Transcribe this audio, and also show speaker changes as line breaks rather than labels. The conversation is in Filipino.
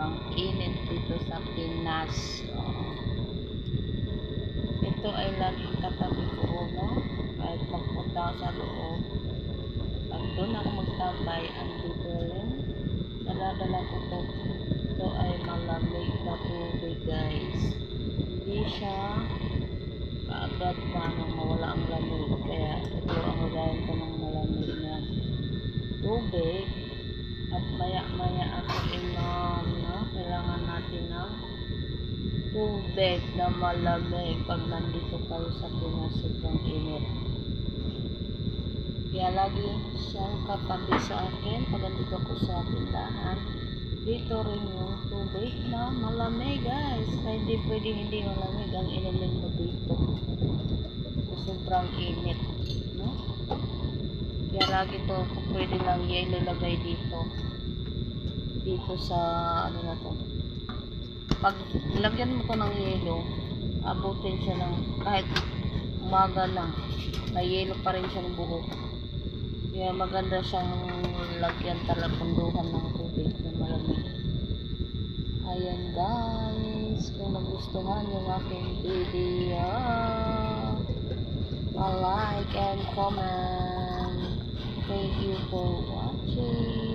sobrang init dito sa Pinas. Oh. Ito ay laging katabi ko, no? Kahit magpunta sa loob. Pag doon ako magtambay, andito rin. Daladala ko to. Ito ay malamig na tubig, guys. Hindi siya kaagad pa nang mawala ang lamig. Kaya ito ang lagayan ko ng malamig na tubig. Tubig na malamig pag nandito kayo sa Pinas sobrang init. Kaya lagi siyang katabi sa akin pag nandito ako sa tindahan. Dito rin yung tubig na malamig guys. Kaya hindi pwedeng hindi malamig ang inumin mo dito. So, sobrang init. No? Kaya lagi to pwede lang ilalagay dito. Dito sa ano na to. Pag lagyan mo to ng yelo, abutin siya ng kahit umaga lang. May yelo pa rin siya ng buhok. Kaya maganda siyang lagyan talaga punduhan ng tubig na malamig. Ayan guys, kung nagustuhan yung aking video, pa-like and comment. Thank you for watching.